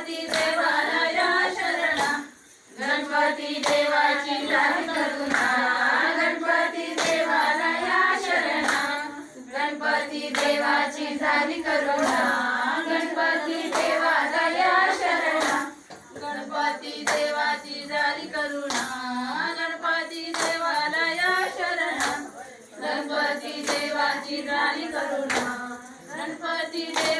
गणपती देवाला शरणा. गणपती देवाची लाल करुणा. गणपती देवाला या शरणा. गणपती देवाची झाली करुणा. गणपती देवाला या शरणा. गणपती देवाची झाली करुणा. गणपती देवाला या शरणा. गणपती देवाची झाली करुणा. गणपती देव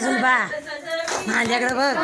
झुलबा माझ्याकडे बघ.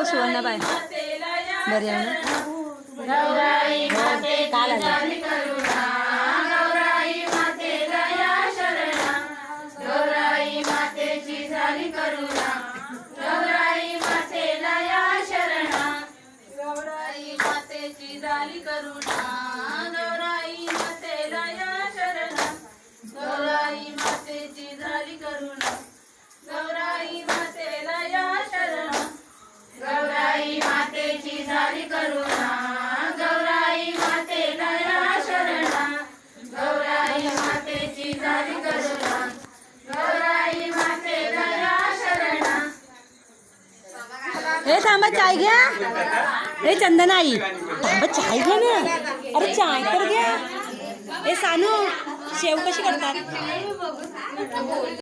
हो सुवर्णाबाई बरे आहे ना. काल हे थांबा चाय घ्या. हे चंदन आई थांबा चाय घ्या ना. अरे चाय तर घ्या. ए सानू शेव कशी करतात?